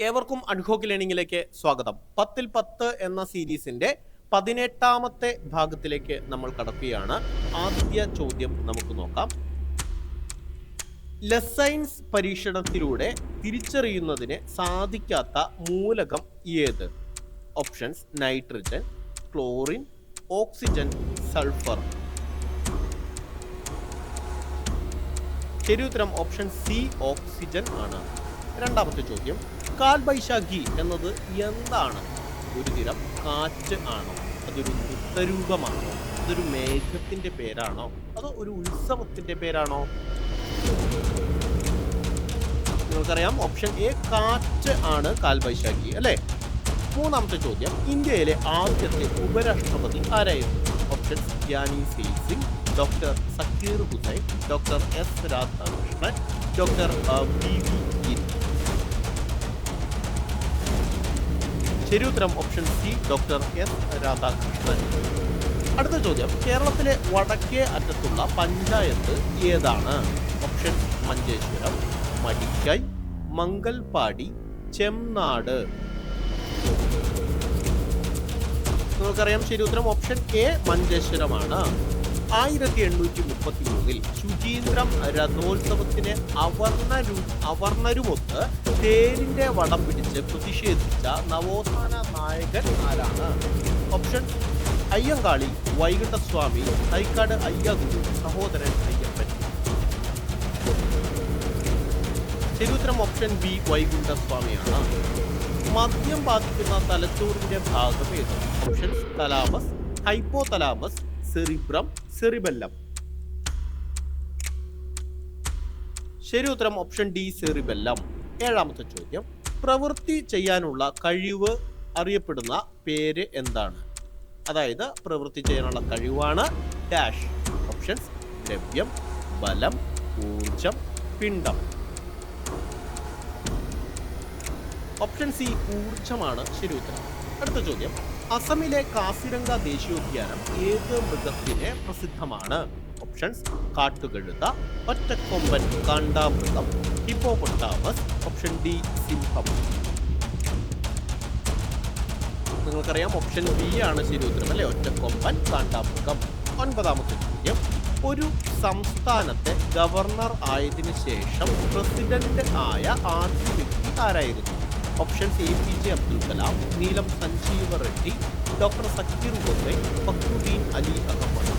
ഏവർക്കും അഡ്ഹോക്ക് ലേണിംഗിലേക്ക് സ്വാഗതം. പത്തിൽ പത്ത് എന്ന സീരീസിന്റെ പതിനെട്ടാമത്തെ ഭാഗത്തിലേക്ക് നമ്മൾ കടക്കുകയാണ്. ആദ്യ ചോദ്യം നമുക്ക് നോക്കാം. ലെസൈൻസ് പരീക്ഷണത്തിലൂടെ തിരിച്ചറിയുന്നതിന് സാധിക്കാത്ത മൂലകം ഏത്? Options nitrogen chlorine oxygen sulphur ശരി ഉത്തരം ഓപ്ഷൻ സി ഓക്സിജൻ ആണ്. രണ്ടാമത്തെ ചോദ്യം. കാൽബൈശാഖി എന്നത് എന്താണ്? ഒരു തിരം കാറ്റ് ആണോ? അതൊരു നൃത്തരൂപമാണോ? അതൊരു മേഘത്തിന്റെ പേരാണോ? അതോ ഒരു ഉത്സവത്തിന്റെ പേരാണോ? നിങ്ങൾക്കറിയാം ഓപ്ഷൻ എ കാറ്റ് ആണ് കാൽബൈശാഖി അല്ലേ? മൂന്നാമത്തെ ചോദ്യം ഇന്ത്യയിലെ ആദ്യത്തെ ഉപരാഷ്ട്രപതി ആരായിരുന്നു? Option Giani Zail Singh doctor Zakir Hussain doctor S Radhakrishnan doctor B V Giri ശരി option C doctor S Radhakrishnan. അടുത്ത ചോദ്യം. കേരളത്തിലെ വടക്കേ അറ്റത്തുള്ള പഞ്ചായത്ത് ഏതാണ്? ഓപ്ഷൻ മഞ്ചേശ്വരം മടിക്കൈ മംഗൽപാടി ചെമ്നാട്. നമുക്കറിയാം ശരി ഉത്തരം ഓപ്ഷൻ എ മഞ്ചേശ്വരമാണ്. ആയിരത്തി എണ്ണൂറ്റി മുപ്പത്തി മൂന്നിൽ ശുചീന്ദ്രം രഥോത്സവത്തിന് അവർണരു അവർണരുമൊത്ത് തേരിന്റെ വടം പിടിച്ച് പ്രതിഷേധിച്ച നവോത്ഥാന നായകൻ ആരാണ്? ഓപ്ഷൻ അയ്യങ്കാളി വൈകുണ്ഠസ്വാമി തൈക്കാട് അയ്യഗുരു സഹോദരൻ അയ്യപ്പൻ. ചരിത്രം ഓപ്ഷൻ ബി വൈകുണ്ഠസ്വാമിയാണ്. മദ്യം ബാധിക്കുന്ന തലച്ചോറിന്റെ ഭാഗം ഏത്? Option thalamus hypothalamus cerebrum cerebellum. ശരി ഉത്തരം ഓപ്ഷൻ ഡി സെറിബെല്ലം. ഏഴാമത്തെ ചോദ്യം. പ്രവൃത്തി ചെയ്യാനുള്ള കഴിവ് അറിയപ്പെടുന്ന പേര് എന്താണ്? അതായത് പ്രവൃത്തി ചെയ്യാനുള്ള കഴിവാണ് ഡാഷ് ഓപ്ഷൻസ് ദ്രവ്യം ബലം ഊർജം പിണ്ടം ഓപ്ഷൻ സി ഊർജമാണ്. ശരി ഉത്തരം. അടുത്ത ചോദ്യം. അസമിലെ കാസിരംഗ ദേശീയോദ്യാനം ഏത് മൃഗത്തിന് പ്രസിദ്ധമാണ്? ഓപ്ഷൻസ് കാട്ടുകഴുത ഒറ്റക്കൊമ്പൻ കാണ്ടാമൃഗം ഹിപ്പോപൊട്ടാമസ് ഓപ്ഷൻ ഡി സിംഹം. നിങ്ങൾക്കറിയാം ഓപ്ഷൻ ബി ആണ് ശരി ഉത്തരം അല്ലെ? ഒറ്റക്കൊമ്പൻ കാണ്ടാമൃഗം. ഒൻപതാമത്തെ ചോദ്യം. ഒരു സംസ്ഥാനത്തെ ഗവർണർ ആയതിനു ശേഷം പ്രസിഡന്റ് ആയ ആദ്യ വ്യക്തി ആരായിരുന്നു? Options A P J Abdul Kalam Neelam Sanjiva Reddy doctor Zakir Hussain Fakhruddin Ali Ahmed.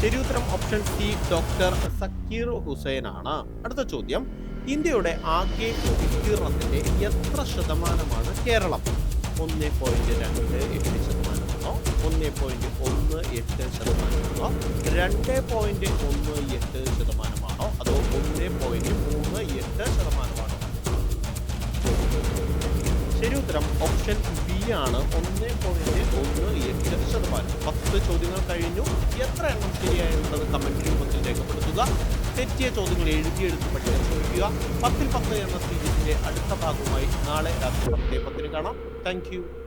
ശരി ഉത്തരം ഓപ്ഷൻ സി ഡോക്ടർ സക്കീർ ഹുസൈനാണ്. അടുത്ത ചോദ്യം ഇന്ത്യയുടെ ആകെ വിസ്തീർണത്തിന്റെ എത്ര ശതമാനമാണ് കേരളം? ഒന്ന് പോയിന്റ് രണ്ട് എട്ട് ശതമാനമാണോ? ഒന്ന് പോയിന്റ് ഒന്ന് എട്ട് ശതമാനമാണോ രണ്ട് പോയിന്റ് ഒന്ന് എട്ട് ശതമാനമാണോ? അതോ ഒന്ന് പോയിന്റ് മൂന്ന് എട്ട് ശതമാനമാണോ? ശരി ഉത്തരം ഓപ്ഷൻ ബി ആണ്. ഒന്ന് പോയിന്റ് ഒന്ന് എട്ട് ശതമാനം. പത്ത് ചോദ്യങ്ങൾ കഴിഞ്ഞു. എത്ര എണ്ണം ശരിയായെന്നുള്ളത് കമന്റ് രൂപത്തിൽ രേഖപ്പെടുത്തുക. തെറ്റിയ ചോദ്യങ്ങൾ എഴുതിയെടുത്ത് പഠിക്കാൻ ശ്രമിക്കുക. പത്തിൽ പത്ത് എന്ന സീരീസിന്റെ അടുത്ത ഭാഗമായി നാളെ രാത്രി പത്തേ പത്തിന് കാണാം. താങ്ക്